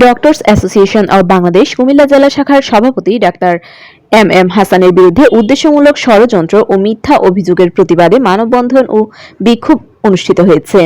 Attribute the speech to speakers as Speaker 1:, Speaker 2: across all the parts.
Speaker 1: Doctors association of Bangladesh, Comilla জেলা শাখার সভাপতি ডাক্তার এম এম হাসানের বিরুদ্ধে উদ্দেশ্যমূলক ষড়যন্ত্র ও মিথ্যা অভিযোগের প্রতিবাদে মানববন্ধন ও বিক্ষোভ অনুষ্ঠিত হয়েছে।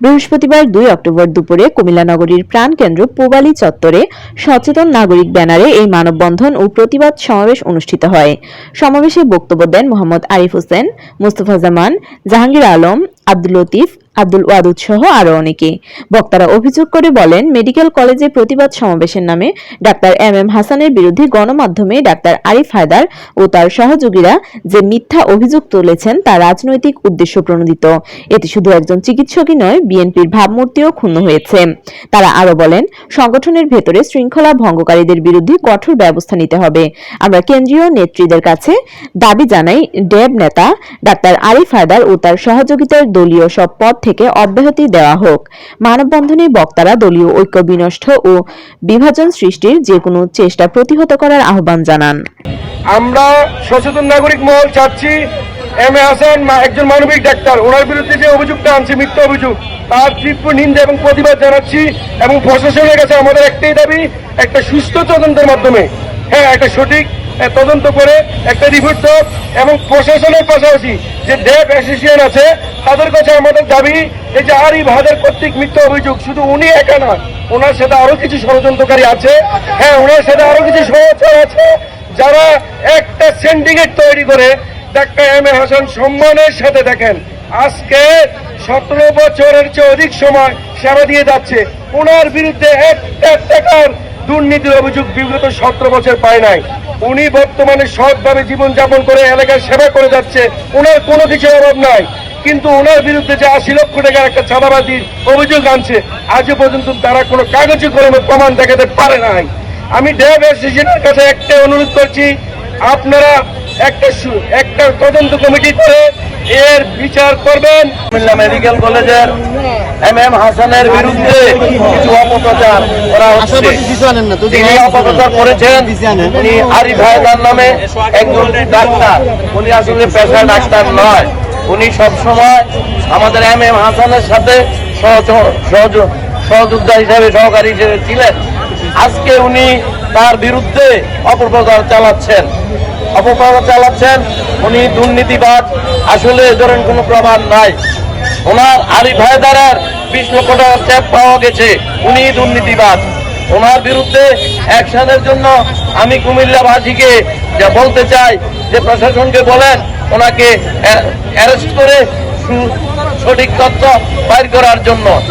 Speaker 1: বৃহস্পতিবার দুই অক্টোবর দুপুরে কুমিল্লা নগরীর প্রাণকেন্দ্র পোবালি চত্বরে সচেতন নাগরিক ব্যানারে এই মানববন্ধন ও প্রতিবাদ সমাবেশ অনুষ্ঠিত হয়। সমাবেশে বক্তব্য দেন মোহাম্মদ আরিফ হোসেন, মুস্তফা জামান, জাহাঙ্গীর আলম, আব্দুল লতিফ আব্দুল ওয়াদুদ সহ আরও অনেকে। বক্তারা অভিযোগ করে বলেন, মেডিকেল কলেজে প্রতিবাদ সমাবেশের নামে ডাক্তার এম এম হাসানের বিরুদ্ধে গণমাধ্যমে ডাক্তার আরিফ হায়দার ও তার সহযোগীরা যে মিথ্যা অভিযোগ তুলেছেন তা রাজনৈতিক উদ্দেশ্য প্রণোদিত। এতে শুধু একজন চিকিৎসকই নয়, বিএনপির ভাবমূর্তিও ক্ষুণ্ণ হয়েছে। তারা আরও বলেন, সংগঠনের ভেতরে শৃঙ্খলা ভঙ্গকারীদের বিরুদ্ধে কঠোর ব্যবস্থা নিতে হবে। আমরা কেন্দ্রীয় নেত্রীদের কাছে দাবি জানাই ডেব নেতা ডাক্তার আরিফ হায়দার ও তার সহযোগিতার দলীয় সব পদ থেকে অব্যাহতি দেওয়া হোক। মানববন্ধনে বক্তারা দলীয় ঐক্য বিনষ্ট ও বিভাজন সৃষ্টির যে কোনো চেষ্টা প্রতিহত করার আহ্বান জানান।
Speaker 2: আমরা সচেতন নাগরিক মহল চাচ্ছি এম এ হাসান একজন মানবিক ডাক্তার। ওনার বিরুদ্ধে যে অভিযোগটা আনছে, মিথ্যা অভিযোগ, তার তীব্র নিন্দা এবং প্রতিবাদ জানাচ্ছি এবং প্রশাসনের কাছে আমাদের একটাই দাবি, একটা সুস্থ তদন্তের মাধ্যমে। হ্যাঁ একটা সঠিক তদন্ত করে একটা রিপোর্ট দাও এবং প্রশাসনের পাশাপাশি যে ডেপ অ্যাসোসিয়েশন আছে, তাদের কাছে আমাদের দাবি, এই যে আরিফ ভাদের কর্তৃক মিথ্যা অভিযোগ, শুধু উনি একা নয় ওনার সাথে আরও কিছু ষড়যন্ত্রকারী আছে। হ্যাঁ ওনার সাথে আরও কিছু সহচর আছে, যারা একটা সিন্ডিকেট তৈরি করে, ডাক্তার এম এ হাসান সম্মানের সাথে দেখেন, আজকে সতেরো বছরের চেয়ে অধিক সময় সেবা দিয়ে যাচ্ছে। ওনার বিরুদ্ধে একটা টাকার দুর্নীতির অভিযোগ বিগত সতেরো বছর পায় নাই। উনি বর্তমানে সৎভাবে জীবনযাপন করে এলাকার সেবা করে যাচ্ছে, ওনার কোনো কিছু অভাব নাই। কিন্তু ওনার বিরুদ্ধে যে আশি লক্ষ টাকার একটা চাঁদাবাজির অভিযোগ আনছে, আজও পর্যন্ত তারা কোনো কাগজে কলমে প্রমাণ দেখাতে পারে নাই। আমি ডেভ অ্যাসোসিয়েশনের কাছে একটা অনুরোধ করছি, আপনারা একটা একটা তদন্ত কমিটি করে এর বিচার করবেন কুমিল্লা মেডিকেল কলেজের এম এম হাসানের বিরুদ্ধে কিছু অপপ্রচার করা হচ্ছে। তিনি অপপ্রচার করেছেন। উনি আরিফ হায়দার নামে একজন ডাক্তার। উনি আসলে পেশা ডাক্তার নয়। উনি সবসময় আমাদের এম এম হাসানের সাথে সহযোদ্ধা হিসেবে সহকারী হিসেবে ছিলেন। আজকে উনি তার বিরুদ্ধে অপপ্রচার চালাচ্ছেন। অপপ্রচার চালাচ্ছেন, উনি দুর্নীতিবাদ আসলে এ ধরনের কোনো প্রমাণ নাই। ওনার আরিফ হায়দারের বিশ লক্ষ টাকার চেক পাওয়া গেছে, উনি দুর্নীতিবাদ ওনার বিরুদ্ধে অ্যাকশনের জন্য আমি কুমিল্লাবাসীকে যা বলতে চাই, যে প্রশাসনকে বলেন, ওনাকে অ্যারেস্ট করে সঠিক তথ্য বাইর করার জন্য।